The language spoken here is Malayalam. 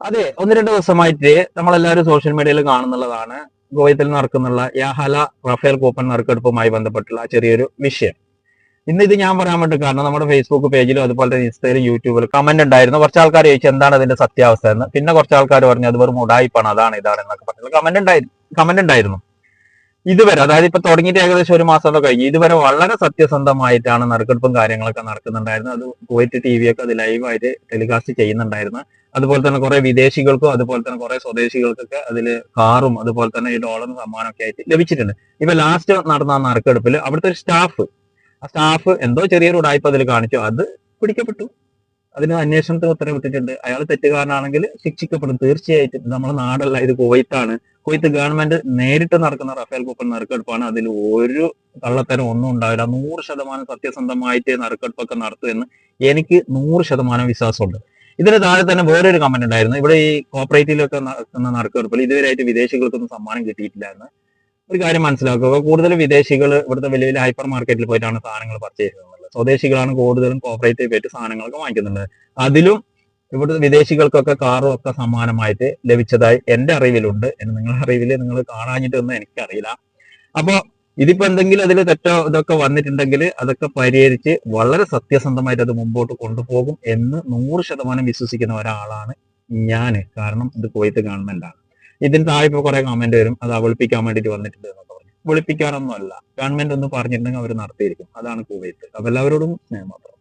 അതെ ഒന്ന് രണ്ട് ദിവസമായിട്ട് നമ്മളെല്ലാവരും സോഷ്യൽ മീഡിയയിൽ കാണുന്നുള്ളതാണ്. ഗോയത്തിൽ നടക്കുന്നുള്ള യാഹല റഫേൽ കൂപ്പൺ നറുക്കെടുപ്പുമായി ബന്ധപ്പെട്ടുള്ള ചെറിയൊരു വിഷയം. ഇന്ന് ഇത് ഞാൻ പറയാൻ വേണ്ടി കാരണം നമ്മുടെ ഫേസ്ബുക്ക് പേജിലും അതുപോലെ തന്നെ ഇൻസ്റ്റയിലും യൂട്യൂബിലും കമന്റ് ഉണ്ടായിരുന്നു. കുറച്ച് ആൾക്കാർ ചോദിച്ചു എന്താണ് അതിന്റെ സത്യാവസ്ഥ? എന്ന്. പിന്നെ കുറച്ച് ആൾക്കാർ പറഞ്ഞു അത് വെറും ഉടായിപ്പാണ് അതാണ് ഇതാണ് എന്നൊക്കെ പറഞ്ഞു കമന്റ് ഉണ്ടായിരുന്നു കമന്റ് ഉണ്ടായിരുന്നു. ഇതുവരെ അതായത് ഇപ്പൊ തുടങ്ങിയിട്ട് ഏകദേശം ഒരു മാസമൊക്കെ കഴിഞ്ഞു ഇതുവരെ വളരെ സത്യസന്ധമായിട്ടാണ് നറുക്കെടുപ്പും കാര്യങ്ങളൊക്കെ നടക്കുന്നുണ്ടായിരുന്നത്. അത് കുവൈറ്റ് ടി ഒക്കെ അത് ലൈവായിട്ട് ടെലികാസ്റ്റ് ചെയ്യുന്നുണ്ടായിരുന്നു. അതുപോലെ തന്നെ കുറെ വിദേശികൾക്കും അതുപോലെ തന്നെ കുറെ സ്വദേശികൾക്കൊക്കെ അതിൽ കാറും അതുപോലെ തന്നെ ഈ ഡോളറും സമ്മാനമൊക്കെ ആയിട്ട് ലഭിച്ചിട്ടുണ്ട്. ഇപ്പൊ ലാസ്റ്റ് നടന്ന ആ നറുക്കെടുപ്പിൽ അവിടുത്തെ ഒരു സ്റ്റാഫ് ആ സ്റ്റാഫ് എന്തോ ചെറിയൊരു ഉടായ്പ അതിൽ കാണിച്ചു. അത് പിടിക്കപ്പെട്ടു. അതിന് അന്വേഷണത്തിന് ഉത്തരവിട്ടിട്ടുണ്ട്. അയാൾ തെറ്റുകാരനാണെങ്കിൽ ശിക്ഷിക്കപ്പെടും. തീർച്ചയായിട്ടും. നമ്മുടെ നാടല്ല ഇത് കുവൈത്താണ് കുവൈത്ത് ഗവൺമെന്റ് നേരിട്ട് നടക്കുന്ന റഫേൽ കൂപ്പൺ നറുക്കെടുപ്പാണ്. അതിൽ ഒരു കള്ളത്തരം ഒന്നും ഉണ്ടാവില്ല. നൂറ് ശതമാനം സത്യസന്ധമായിട്ട് നറുക്കെടുപ്പൊക്കെ നടത്തുമെന്ന് എനിക്ക് നൂറ് ശതമാനം വിശ്വാസമുണ്ട്. ഇതിന് താഴെ തന്നെ വേറൊരു കമന്റ് ഉണ്ടായിരുന്നു. ഇവിടെ ഈ കോപ്പറേറ്റീവിലൊക്കെ നടക്കുന്ന നറുക്കെടുപ്പിൽ ഇതുവരെയായിട്ട് വിദേശികൾക്കൊന്നും സമ്മാനം കിട്ടിയിട്ടില്ല എന്ന്. ഒരു കാര്യം മനസ്സിലാക്കുക. കൂടുതൽ വിദേശികൾ ഇവിടുത്തെ വലിയ വലിയ ഹൈപ്പർ മാർക്കറ്റിൽ പോയിട്ടാണ് സാധനങ്ങൾ പർച്ചേസ് ചെയ്യുന്നത്. സ്വദേശികളാണ് കൂടുതലും കോപ്പറേറ്റീവ് ആയിട്ട് സാധനങ്ങളൊക്കെ വാങ്ങിക്കുന്നുണ്ട്. അതിലും ഇവിടുത്തെ വിദേശികൾക്കൊക്കെ കാറും ഒക്കെ സമ്മാനമായിട്ട് ലഭിച്ചതായി എന്റെ അറിവിലുണ്ട് എന്ന് നിങ്ങളുടെ അറിവിൽ നിങ്ങൾ കാണാഞ്ഞിട്ടൊന്നും എനിക്കറിയില്ല. അപ്പൊ ഇതിപ്പോ എന്തെങ്കിലും അതിൽ തെറ്റോ ഇതൊക്കെ വന്നിട്ടുണ്ടെങ്കിൽ അതൊക്കെ പരിഹരിച്ച് വളരെ സത്യസന്ധമായിട്ട് അത് മുമ്പോട്ട് കൊണ്ടുപോകും എന്ന് നൂറ് ശതമാനം വിശ്വസിക്കുന്ന ഒരാളാണ് ഞാൻ കാരണം ഇത് കുവൈത്ത് ഗവൺമെന്റാണ് ഇതിന് താഴെ ഇപ്പൊ കുറെ കമന്റ് വരും. അത് അവളിപ്പിക്കാൻ വേണ്ടിയിട്ട് വന്നിട്ടുണ്ട് എന്നൊക്കെ പറഞ്ഞു. വിളിപ്പിക്കാനൊന്നും അല്ല ഗവൺമെന്റ് ഒന്ന് പറഞ്ഞിട്ടുണ്ടെങ്കിൽ അവർ നടത്തിയിരിക്കും. അതാണ് കുവൈത്ത്. അപ്പൊ എല്ലാവരോടും സ്നേഹം മാത്രം.